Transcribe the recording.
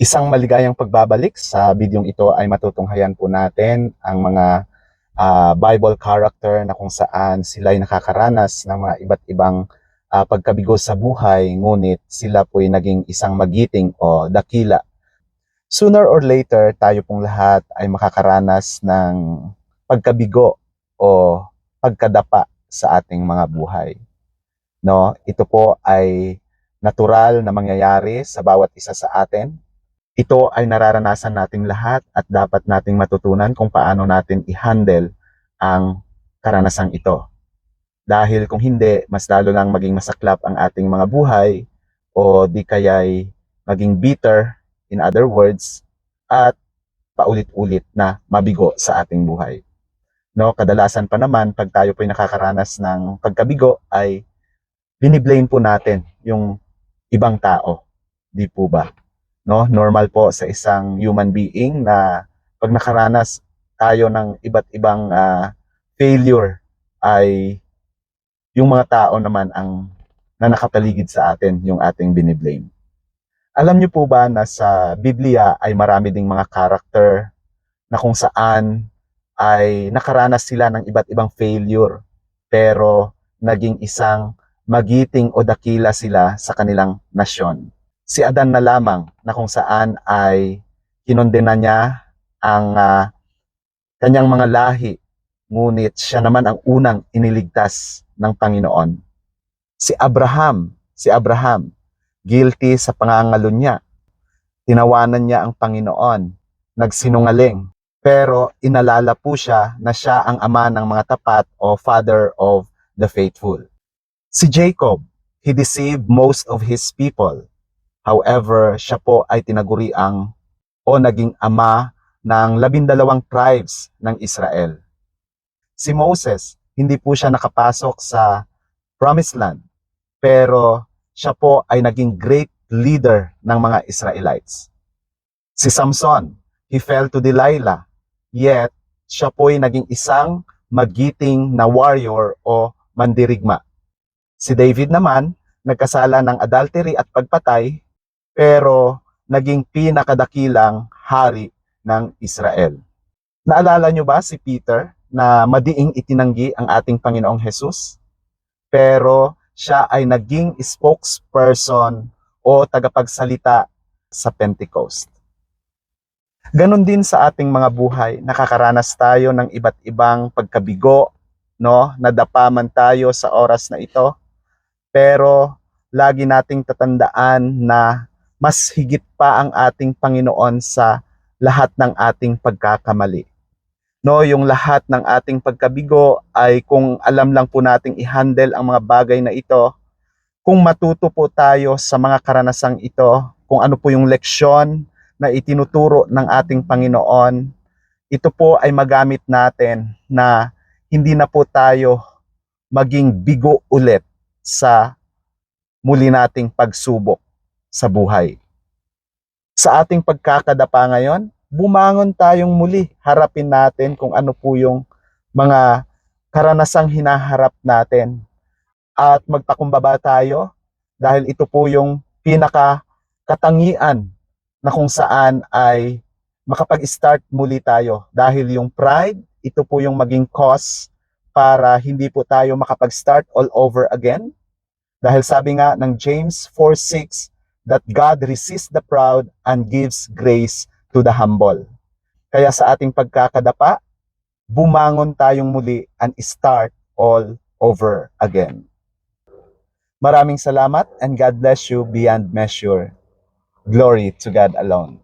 Isang maligayang pagbabalik sa bidyong ito ay matutunghayan po natin ang mga ah, Bible character na kung saan sila ay nakakaranas ng mga iba't ibang ah, pagkabigo sa buhay ngunit sila po ay naging isang magiting o dakila. Sooner or later, tayo pong lahat ay makakaranas ng pagkabigo o pagkadapa sa ating mga buhay. No, ito po ay natural na mangyayari sa bawat isa sa atin ito ay nararanasan nating lahat at dapat nating matutunan kung paano natin i-handle ang karanasang ito. Dahil kung hindi, mas lalo lang maging masaklap ang ating mga buhay o di kaya'y maging bitter, in other words, at paulit-ulit na mabigo sa ating buhay. No, kadalasan pa naman pag tayo po'y nakakaranas ng pagkabigo ay biniblame po natin yung ibang tao. Di po ba? No normal po sa isang human being na pag nakaranas tayo ng iba't ibang ah, failure ay yung mga tao naman ang na nakapaligid sa atin yung ating biniblame. Alam niyo po ba na sa Biblia ay marami ding mga character na kung saan ay nakaranas sila ng iba't ibang failure pero naging isang magiting o dakila sila sa kanilang nasyon si Adan na lamang na kung saan ay kinondena niya ang ah, kanyang mga lahi ngunit siya naman ang unang iniligtas ng Panginoon. Si Abraham, si Abraham, guilty sa pangangalo niya. Tinawanan niya ang Panginoon, nagsinungaling, pero inalala po siya na siya ang ama ng mga tapat o father of the faithful. Si Jacob, he deceived most of his people However, siya po ay tinaguriang o naging ama ng labindalawang tribes ng Israel. Si Moses, hindi po siya nakapasok sa Promised Land, pero siya po ay naging great leader ng mga Israelites. Si Samson, he fell to Delilah, yet siya po ay naging isang magiting na warrior o mandirigma. Si David naman, nagkasala ng adultery at pagpatay, pero naging pinakadakilang hari ng Israel. Naalala nyo ba si Peter na madiing itinanggi ang ating Panginoong Hesus? Pero siya ay naging spokesperson o tagapagsalita sa Pentecost. Ganon din sa ating mga buhay, nakakaranas tayo ng iba't ibang pagkabigo, no? Nadapa man tayo sa oras na ito. Pero lagi nating tatandaan na mas higit pa ang ating Panginoon sa lahat ng ating pagkakamali. No, yung lahat ng ating pagkabigo ay kung alam lang po nating i-handle ang mga bagay na ito, kung matuto po tayo sa mga karanasang ito, kung ano po yung leksyon na itinuturo ng ating Panginoon, ito po ay magamit natin na hindi na po tayo maging bigo ulit sa muli nating pagsubok sa buhay. Sa ating pagkakadapa ngayon, bumangon tayong muli. Harapin natin kung ano po yung mga karanasang hinaharap natin. At magpakumbaba tayo dahil ito po yung pinaka katangian na kung saan ay makapag-start muli tayo. Dahil yung pride, ito po yung maging cause para hindi po tayo makapag-start all over again. Dahil sabi nga ng James 4.6, that God resists the proud and gives grace to the humble. Kaya sa ating pagkakadapa, bumangon tayong muli and start all over again. Maraming salamat and God bless you beyond measure. Glory to God alone.